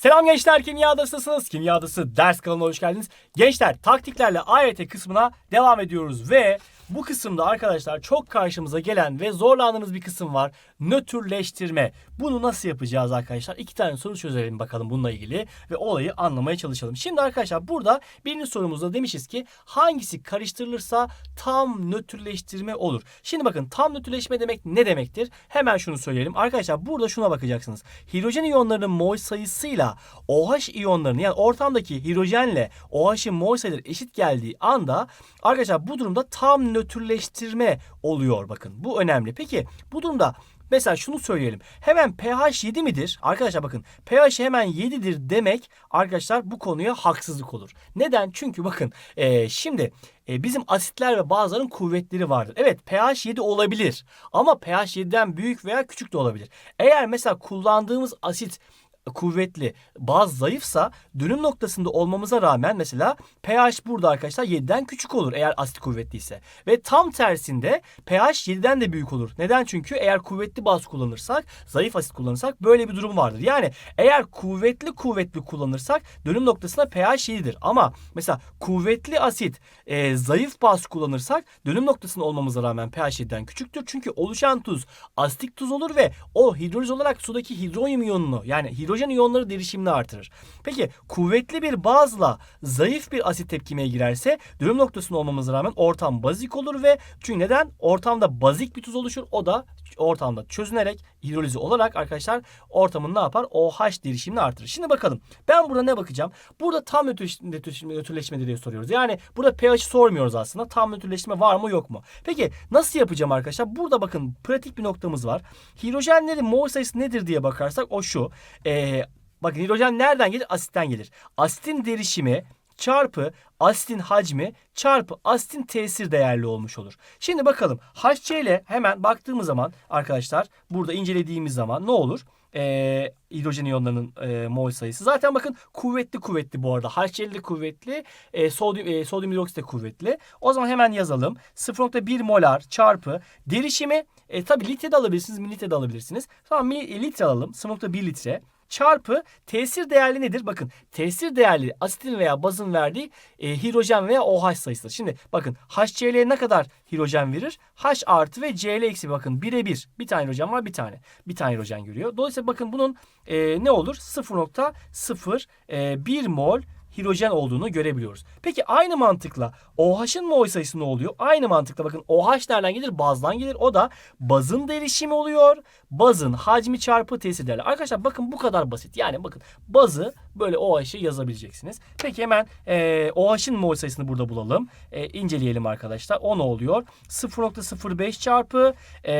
Selam gençler Kimya Adası'nasınız. Kimya Adası ders kanalına hoş geldiniz. Gençler taktiklerle AYT kısmına devam ediyoruz ve bu kısımda arkadaşlar çok karşımıza gelen ve zorlandığımız bir kısım var. Nötrleştirme. Bunu nasıl yapacağız arkadaşlar? İki tane soru çözelim bakalım bununla ilgili ve olayı anlamaya çalışalım. Şimdi arkadaşlar burada birinci sorumuzda demişiz ki hangisi karıştırılırsa tam nötrleştirme olur. Şimdi bakın tam nötrleşme demek ne demektir? Hemen şunu söyleyelim. Arkadaşlar burada şuna bakacaksınız. Hidrojen iyonlarının mol sayısıyla OH iyonlarının yani ortamdaki hidrojenle OH'ın mol sayıları eşit geldiği anda arkadaşlar bu durumda tam nötrleştirme oluyor bakın. Bu önemli. Peki bu durumda Mesela şunu söyleyelim. Hemen pH 7 midir? Arkadaşlar bakın pH hemen 7'dir demek arkadaşlar bu konuya haksızlık olur. Neden? Çünkü bakın e, şimdi e, bizim asitler ve bazıların kuvvetleri vardır. Evet pH 7 olabilir ama pH 7'den büyük veya küçük de olabilir. Eğer mesela kullandığımız asit kuvvetli, baz zayıfsa dönüm noktasında olmamıza rağmen mesela pH burada arkadaşlar 7'den küçük olur eğer asit kuvvetliyse. Ve tam tersinde pH 7'den de büyük olur. Neden? Çünkü eğer kuvvetli baz kullanırsak, zayıf asit kullanırsak böyle bir durum vardır. Yani eğer kuvvetli kuvvetli kullanırsak dönüm noktasında pH 7'dir. Ama mesela kuvvetli asit, e, zayıf baz kullanırsak dönüm noktasında olmamıza rağmen pH 7'den küçüktür. Çünkü oluşan tuz asitik tuz olur ve o hidroliz olarak sudaki hidronyum iyonunu yani hidrojen hidrojen iyonları derişimini artırır. Peki kuvvetli bir bazla zayıf bir asit tepkimeye girerse dönüm noktasında olmamıza rağmen ortam bazik olur ve çünkü neden? Ortamda bazik bir tuz oluşur. O da ortamda çözünerek hidrolizi olarak arkadaşlar ortamın ne yapar? OH derişimini artırır. Şimdi bakalım. Ben burada ne bakacağım? Burada tam nötrleşme, nötrleşme diye soruyoruz. Yani burada pH'i sormuyoruz aslında. Tam nötrleşme var mı yok mu? Peki nasıl yapacağım arkadaşlar? Burada bakın pratik bir noktamız var. Hidrojenlerin mol sayısı nedir diye bakarsak o şu. Ee, bakın hidrojen nereden gelir? Asitten gelir. Asitin derişimi çarpı asitin hacmi çarpı asitin tesir değerli olmuş olur. Şimdi bakalım HCl hemen baktığımız zaman arkadaşlar burada incelediğimiz zaman ne olur? Ee, hidrojen iyonlarının e, mol sayısı. Zaten bakın kuvvetli kuvvetli bu arada. HCl de kuvvetli, e, sodyum, e, sodyum hidroksit de kuvvetli. O zaman hemen yazalım. 0.1 molar çarpı derişimi e, tabi litre de alabilirsiniz, mililitre de alabilirsiniz. Tamam litre alalım. 0.1 litre çarpı tesir değerli nedir? Bakın tesir değerli asitin veya bazın verdiği e, hidrojen veya OH sayısıdır. Şimdi bakın HCl ne kadar hidrojen verir? H artı ve Cl eksi bakın birebir. Bir tane hidrojen var bir tane. Bir tane hidrojen görüyor. Dolayısıyla bakın bunun e, ne olur? 0.01 e, mol hidrojen olduğunu görebiliyoruz. Peki aynı mantıkla OH'ın mol sayısı ne oluyor? Aynı mantıkla bakın OH nereden gelir? Bazdan gelir. O da bazın derişimi oluyor. Bazın hacmi çarpı tesir değerli. Arkadaşlar bakın bu kadar basit. Yani bakın bazı böyle OH'ı yazabileceksiniz. Peki hemen e, OH'ın mol sayısını burada bulalım. E, inceleyelim arkadaşlar. O ne oluyor? 0.05 çarpı e,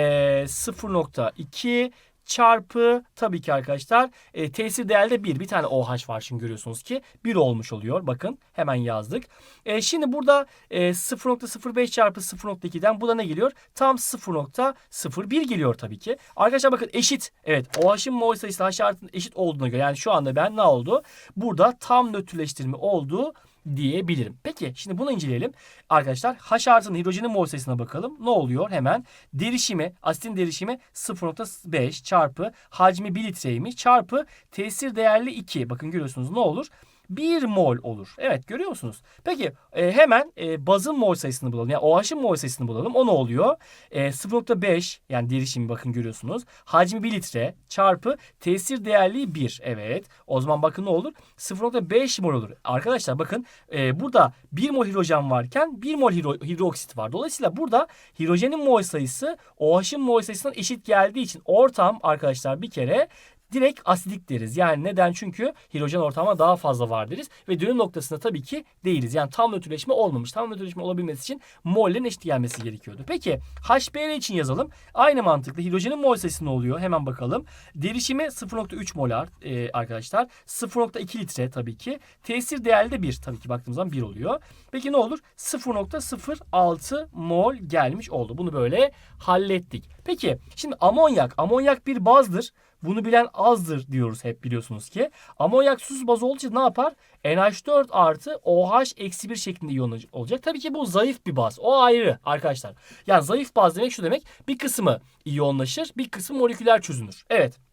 0.2 çarpı tabii ki arkadaşlar e, tesir değerde 1. Bir tane OH var şimdi görüyorsunuz ki 1 olmuş oluyor. Bakın hemen yazdık. E, şimdi burada e, 0.05 çarpı 0.2'den bu da ne geliyor? Tam 0.01 geliyor tabii ki. Arkadaşlar bakın eşit. Evet OH'ın mol sayısı H artı eşit olduğuna göre yani şu anda ben ne oldu? Burada tam nötrleştirme olduğu diyebilirim. Peki şimdi bunu inceleyelim. Arkadaşlar H artının hidrojenin mol sayısına bakalım. Ne oluyor? Hemen derişimi, asitin derişimi 0.5 çarpı hacmi 1 litreymiş çarpı tesir değerli 2. Bakın görüyorsunuz ne olur? 1 mol olur. Evet görüyor musunuz? Peki e, hemen e, bazın mol sayısını bulalım. Yani OH'ın mol sayısını bulalım. O ne oluyor? E, 0.5 yani derişimi bakın görüyorsunuz. Hacmi 1 litre çarpı tesir değerliği 1. Evet. O zaman bakın ne olur? 0.5 mol olur. Arkadaşlar bakın e, burada 1 mol hidrojen varken 1 mol hidro, hidroksit var. Dolayısıyla burada hidrojenin mol sayısı OH'ın mol sayısından eşit geldiği için ortam arkadaşlar bir kere direkt asidik deriz. Yani neden? Çünkü hidrojen ortamda daha fazla var deriz. Ve dönüm noktasında tabii ki değiliz. Yani tam nötrleşme olmamış. Tam nötrleşme olabilmesi için mollerin eşit gelmesi gerekiyordu. Peki HBr için yazalım. Aynı mantıkla hidrojenin mol sayısı ne oluyor? Hemen bakalım. Derişimi 0.3 molar e, arkadaşlar. 0.2 litre tabii ki. Tesir değerli de 1. Tabii ki baktığımız zaman 1 oluyor. Peki ne olur? 0.06 mol gelmiş oldu. Bunu böyle hallettik. Peki şimdi amonyak. Amonyak bir bazdır. Bunu bilen azdır diyoruz hep biliyorsunuz ki. Amonyak susuz baz olduğu için ne yapar? NH4 artı OH eksi 1 şeklinde iyon olacak. Tabii ki bu zayıf bir baz. O ayrı arkadaşlar. Yani zayıf baz demek şu demek. Bir kısmı iyonlaşır bir kısmı moleküler çözünür. Evet.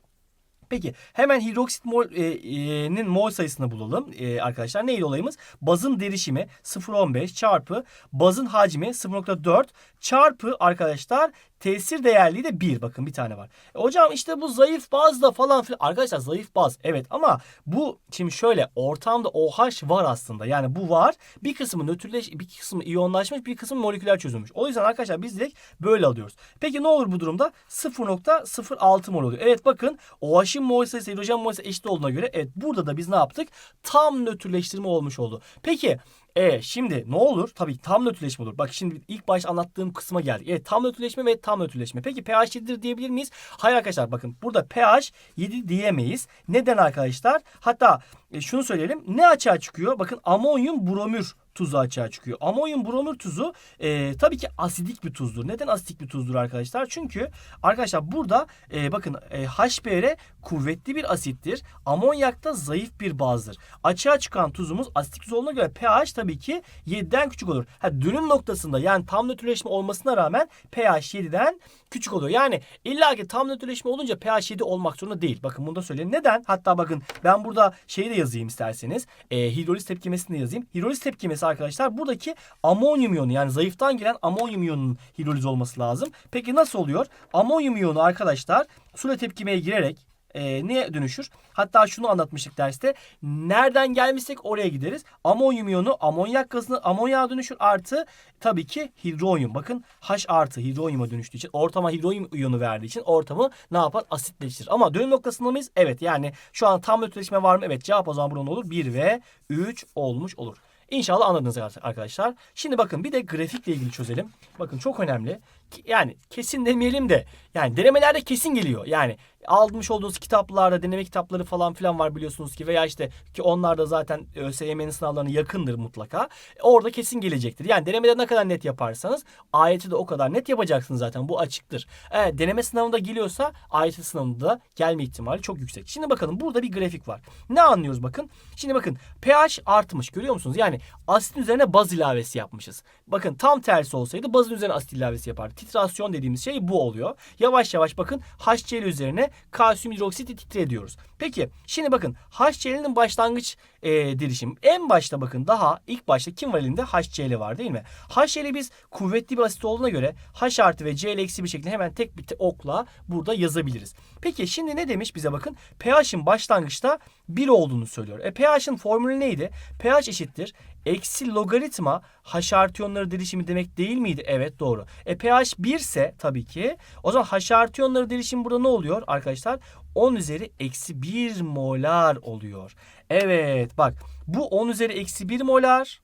Peki hemen hidroksit mol'nin mol sayısını bulalım e, arkadaşlar. Neydi olayımız? Bazın derişimi 0.15 çarpı bazın hacmi 0.4 çarpı arkadaşlar tesir değerliği de 1. Bakın bir tane var. E, hocam işte bu zayıf bazda falan filan. Arkadaşlar zayıf baz evet ama bu şimdi şöyle ortamda OH var aslında. Yani bu var. Bir kısmı nötrleş, bir kısmı iyonlaşmış, bir kısmı moleküler çözülmüş. O yüzden arkadaşlar biz direkt böyle alıyoruz. Peki ne olur bu durumda? 0.06 mol oluyor. Evet bakın OH'in mol sayısı hidrojen mol sayısı eşit olduğuna göre evet burada da biz ne yaptık? Tam nötrleştirme olmuş oldu. Peki e şimdi ne olur? Tabii tam nötrleşme olur. Bak şimdi ilk baş anlattığım kısma geldik. Evet tam nötrleşme ve tam nötrleşme. Peki pH 7'dir diyebilir miyiz? Hayır arkadaşlar bakın burada pH 7 diyemeyiz. Neden arkadaşlar? Hatta e, şunu söyleyelim. Ne açığa çıkıyor? Bakın amonyum bromür tuzu açığa çıkıyor. Amonyum bromür tuzu e, tabii ki asidik bir tuzdur. Neden asidik bir tuzdur arkadaşlar? Çünkü arkadaşlar burada e, bakın e, HBr kuvvetli bir asittir. Amonyak da zayıf bir bazdır. Açığa çıkan tuzumuz asitik tuz olduğuna göre pH tabii ki 7'den küçük olur. Ha, dönüm noktasında yani tam nötrleşme olmasına rağmen pH 7'den küçük oluyor. Yani illa ki tam nötrleşme olunca pH 7 olmak zorunda değil. Bakın bunu da söyleyeyim. Neden? Hatta bakın ben burada şeyi de yazayım isterseniz. E, hidroliz tepkimesini de yazayım. Hidroliz tepkimesi arkadaşlar buradaki amonyum iyonu yani zayıftan gelen amonyum iyonunun hidroliz olması lazım. Peki nasıl oluyor? Amonyum iyonu arkadaşlar suyla tepkimeye girerek e, neye dönüşür? Hatta şunu anlatmıştık derste. Nereden gelmişsek oraya gideriz. Amonyum iyonu amonyak gazını amonyağa dönüşür artı tabii ki hidronyum. Bakın H artı hidronyuma dönüştüğü için ortama hidronyum iyonu verdiği için ortamı ne yapar? Asitleştirir. Ama dönüm noktasında mıyız? Evet yani şu an tam nötrleşme var mı? Evet cevap o zaman ne olur? 1 ve 3 olmuş olur. İnşallah anladınız arkadaşlar. Şimdi bakın bir de grafikle ilgili çözelim. Bakın çok önemli. Yani kesin demeyelim de yani denemelerde kesin geliyor. Yani almış olduğunuz kitaplarda deneme kitapları falan filan var biliyorsunuz ki veya işte ki onlar da zaten ÖSYM'nin sınavlarına yakındır mutlaka. Orada kesin gelecektir. Yani denemede ne kadar net yaparsanız ayeti de o kadar net yapacaksınız zaten. Bu açıktır. Eğer deneme sınavında geliyorsa ayeti sınavında da gelme ihtimali çok yüksek. Şimdi bakalım burada bir grafik var. Ne anlıyoruz bakın. Şimdi bakın pH artmış görüyor musunuz? Yani asitin üzerine baz ilavesi yapmışız. Bakın tam tersi olsaydı bazın üzerine asit ilavesi yapardı. Titrasyon dediğimiz şey bu oluyor. Yavaş yavaş bakın HCl üzerine kalsiyum hidroksiti titre ediyoruz. Peki şimdi bakın HCl'nin başlangıç e, dirişim. En başta bakın daha ilk başta kim var elinde? HCl var değil mi? HCl'i biz kuvvetli bir asit olduğuna göre H artı ve Cl eksi bir şekilde hemen tek bir okla burada yazabiliriz. Peki şimdi ne demiş bize bakın? pH'in başlangıçta 1 olduğunu söylüyor. E pH'in formülü neydi? pH eşittir eksi logaritma H artı iyonları demek değil miydi? Evet doğru. E pH 1 ise tabii ki o zaman H artı iyonları burada ne oluyor arkadaşlar? 10 üzeri eksi 1 molar oluyor. Evet bak bu 10 üzeri eksi 1 molar.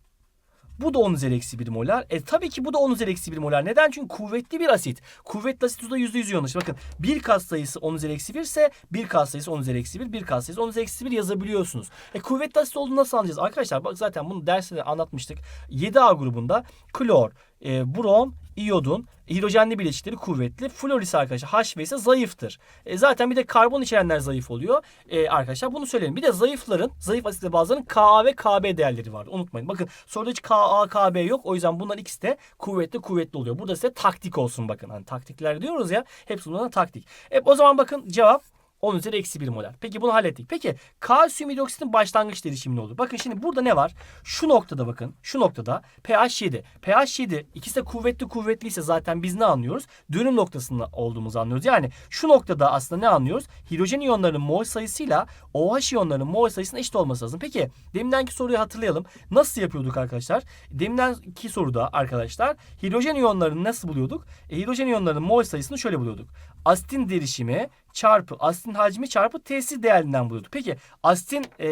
Bu da 10 üzeri eksi 1 molar. E tabii ki bu da 10 üzeri eksi 1 molar. Neden? Çünkü kuvvetli bir asit. Kuvvetli asit tuzda %100 iyonlaşır. Bakın bir kat sayısı 10 üzeri eksi 1 ise bir kat sayısı 10 üzeri eksi 1, bir kat sayısı 10 üzeri eksi 1 yazabiliyorsunuz. E kuvvetli asit olduğunu nasıl anlayacağız? Arkadaşlar bak zaten bunu derste anlatmıştık. 7A grubunda klor, e, brom, iyodun hidrojenli bileşikleri kuvvetli. Flor arkadaşlar HV ise zayıftır. E, zaten bir de karbon içerenler zayıf oluyor. E, arkadaşlar bunu söyleyelim. Bir de zayıfların, zayıf asit ve bazıların Ka ve Kb değerleri var. Unutmayın. Bakın soruda hiç Ka, Kb yok. O yüzden bunların ikisi de kuvvetli kuvvetli oluyor. Burada size taktik olsun bakın. Hani taktikler diyoruz ya. Hepsi bunların taktik. E, o zaman bakın cevap 10 üzeri eksi 1 molar. Peki bunu hallettik. Peki kalsiyum hidroksitin başlangıç derişimi ne olur? Bakın şimdi burada ne var? Şu noktada bakın. Şu noktada pH 7. pH 7 ikisi de kuvvetli kuvvetliyse zaten biz ne anlıyoruz? Dönüm noktasında olduğumuzu anlıyoruz. Yani şu noktada aslında ne anlıyoruz? Hidrojen iyonlarının mol sayısıyla OH iyonlarının mol sayısının eşit olması lazım. Peki demindenki soruyu hatırlayalım. Nasıl yapıyorduk arkadaşlar? Demindenki soruda arkadaşlar hidrojen iyonlarını nasıl buluyorduk? E, hidrojen iyonlarının mol sayısını şöyle buluyorduk. Asitin derişimi çarpı asitin hacmi çarpı tesir değerinden buluyorduk. Peki asitin e,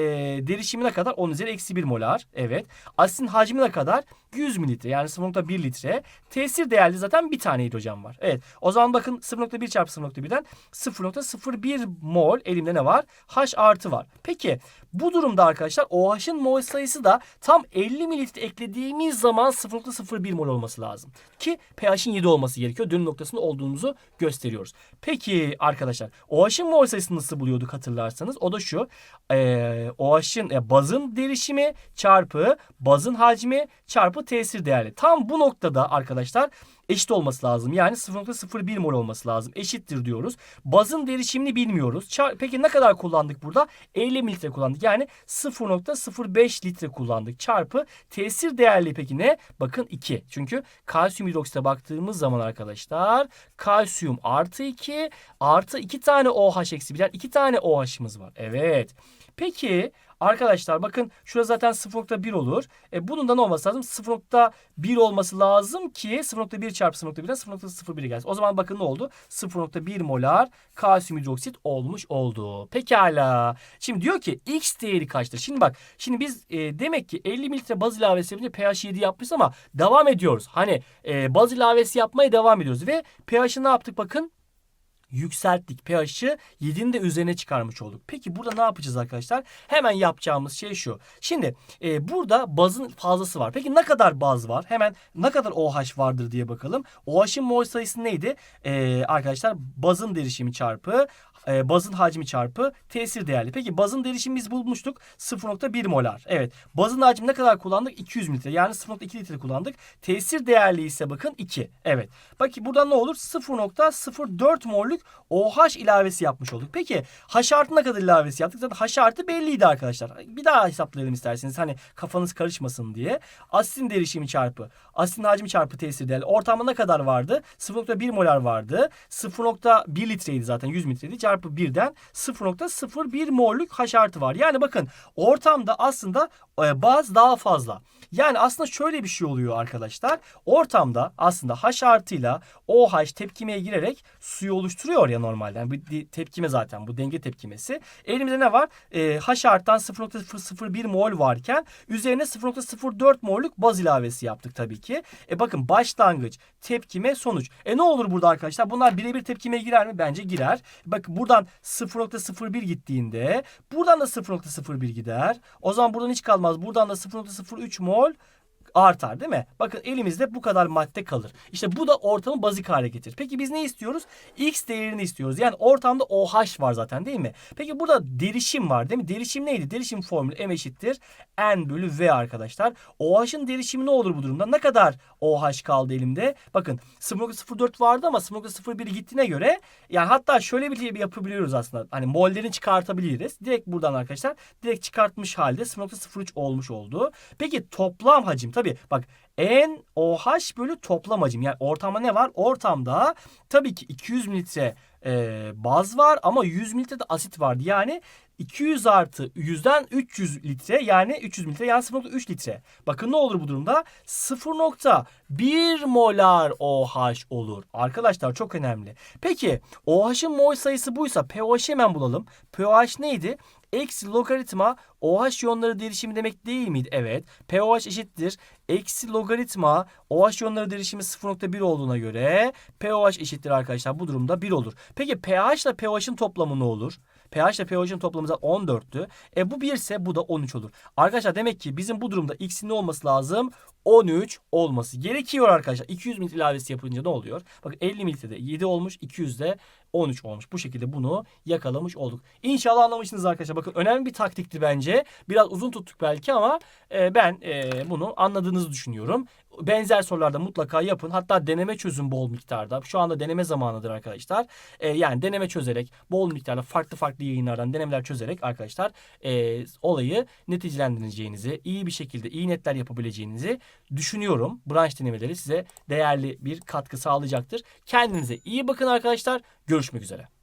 derişimi ne kadar? 10 üzeri eksi 1 molar. Evet. Asitin hacmi ne kadar? 100 mililitre yani 0.1 litre. Tesir değerli zaten bir tane hidrojen var. Evet. O zaman bakın 0.1 çarpı 0.1'den 0.01 mol elimde ne var? H artı var. Peki bu durumda arkadaşlar OH'ın mol sayısı da tam 50 mililitre eklediğimiz zaman 0.01 mol olması lazım. Ki pH'in 7 olması gerekiyor. Dönüm noktasında olduğumuzu gösteriyoruz. Peki arkadaşlar OH'ın mol sayısını nasıl buluyorduk hatırlarsanız? O da şu. E, OH'ın e, bazın derişimi çarpı bazın hacmi çarpı çarpı tesir değerli. Tam bu noktada arkadaşlar eşit olması lazım. Yani 0.01 mol olması lazım. Eşittir diyoruz. Bazın derişimini bilmiyoruz. Çar- Peki ne kadar kullandık burada? 50 mililitre kullandık. Yani 0.05 litre kullandık. Çarpı tesir değerli peki ne? Bakın 2. Çünkü kalsiyum hidroksite baktığımız zaman arkadaşlar kalsiyum artı 2 artı 2 tane OH eksi 1. Yani 2 tane OH'ımız var. Evet. Peki arkadaşlar bakın şurası zaten 0.1 olur. E, bunun da ne olması lazım? 0.1 olması lazım ki 0.1 çarpı 0.1'den 0.01'e gelsin. O zaman bakın ne oldu? 0.1 molar kalsiyum hidroksit olmuş oldu. Pekala. Şimdi diyor ki X değeri kaçtır? Şimdi bak şimdi biz e, demek ki 50 mililitre baz ilavesi yapınca pH 7 yapmışız ama devam ediyoruz. Hani e, baz ilavesi yapmaya devam ediyoruz ve pH'ı ne yaptık bakın? Yükselttik. pH'ı 7'nin de üzerine çıkarmış olduk. Peki burada ne yapacağız arkadaşlar? Hemen yapacağımız şey şu. Şimdi e, burada bazın fazlası var. Peki ne kadar baz var? Hemen ne kadar OH vardır diye bakalım. OH'ın mol sayısı neydi? E, arkadaşlar bazın derişimi çarpı e, bazın hacmi çarpı tesir değerli. Peki bazın derişimi biz bulmuştuk. 0.1 molar. Evet. Bazın hacmi ne kadar kullandık? 200 mililitre. Yani 0.2 litre kullandık. Tesir değerli ise bakın 2. Evet. Bakın buradan ne olur? 0.04 mollük OH ilavesi yapmış olduk. Peki H artı ne kadar ilavesi yaptık? Zaten H artı belliydi arkadaşlar. Bir daha hesaplayalım isterseniz. Hani kafanız karışmasın diye. Asitin derişimi çarpı. Asitin hacmi çarpı tesir değerli. Ortamda ne kadar vardı? 0.1 molar vardı. 0.1 litreydi zaten. 100 litreydi. Çarpı 1'den 0.01 mollük H artı var. Yani bakın ortamda aslında e, baz daha fazla. Yani aslında şöyle bir şey oluyor arkadaşlar. Ortamda aslında H artıyla OH tepkimeye girerek suyu oluşturuyor ya normalde. Yani di- tepkime zaten bu denge tepkimesi. Elimizde ne var? Ee, H arttan 0.001 mol varken üzerine 0.04 mollük baz ilavesi yaptık tabii ki. E bakın başlangıç, tepkime, sonuç. E ne olur burada arkadaşlar? Bunlar birebir tepkimeye girer mi? Bence girer. Bakın buradan 0.01 gittiğinde buradan da 0.01 gider. O zaman buradan hiç kalmaz. Buradan da 0.03 mol artar değil mi? Bakın elimizde bu kadar madde kalır. İşte bu da ortamı bazik hale getirir. Peki biz ne istiyoruz? X değerini istiyoruz. Yani ortamda OH var zaten değil mi? Peki burada derişim var değil mi? Derişim neydi? Derişim formülü M eşittir N bölü V arkadaşlar. OH'ın derişimi ne olur bu durumda? Ne kadar OH kaldı elimde? Bakın 0.04 vardı ama 0.01 gittiğine göre yani hatta şöyle bir yapabiliyoruz aslında. Hani mollerini çıkartabiliriz. Direkt buradan arkadaşlar direkt çıkartmış halde 0.03 olmuş oldu. Peki toplam hacim tabii bak NOH bölü toplam hacim. Yani ortamda ne var? Ortamda tabii ki 200 mililitre e, baz var ama 100 mililitre de asit vardı. Yani 200 artı 100'den 300 litre yani 300 mililitre yani 0.3 litre. Bakın ne olur bu durumda? 0.1 molar OH olur. Arkadaşlar çok önemli. Peki OH'ın mol sayısı buysa pOH'ı hemen bulalım. pOH neydi? Eksi logaritma OH iyonları derişimi demek değil miydi? Evet. pOH eşittir. Eksi logaritma OH iyonları derişimi 0.1 olduğuna göre pOH eşittir arkadaşlar. Bu durumda 1 olur. Peki pH ile pOH'ın toplamı ne olur? pH ile pH'ın toplamı zaten 14'tü. E bu 1 ise bu da 13 olur. Arkadaşlar demek ki bizim bu durumda x'in ne olması lazım? 13 olması gerekiyor arkadaşlar. 200 mililitre ilavesi yapınca ne oluyor? Bakın 50 mililitrede 7 olmuş. 200'de 13 olmuş. Bu şekilde bunu yakalamış olduk. İnşallah anlamışsınız arkadaşlar. Bakın önemli bir taktikti bence. Biraz uzun tuttuk belki ama e, ben e, bunu anladığınızı düşünüyorum. Benzer sorularda mutlaka yapın. Hatta deneme çözün bol miktarda. Şu anda deneme zamanıdır arkadaşlar. E, yani deneme çözerek bol miktarda farklı farklı yayınlardan denemeler çözerek arkadaşlar e, olayı neticelendireceğinizi, iyi bir şekilde iyi netler yapabileceğinizi düşünüyorum. Branş denemeleri size değerli bir katkı sağlayacaktır. Kendinize iyi bakın arkadaşlar. Görüşmek üzere.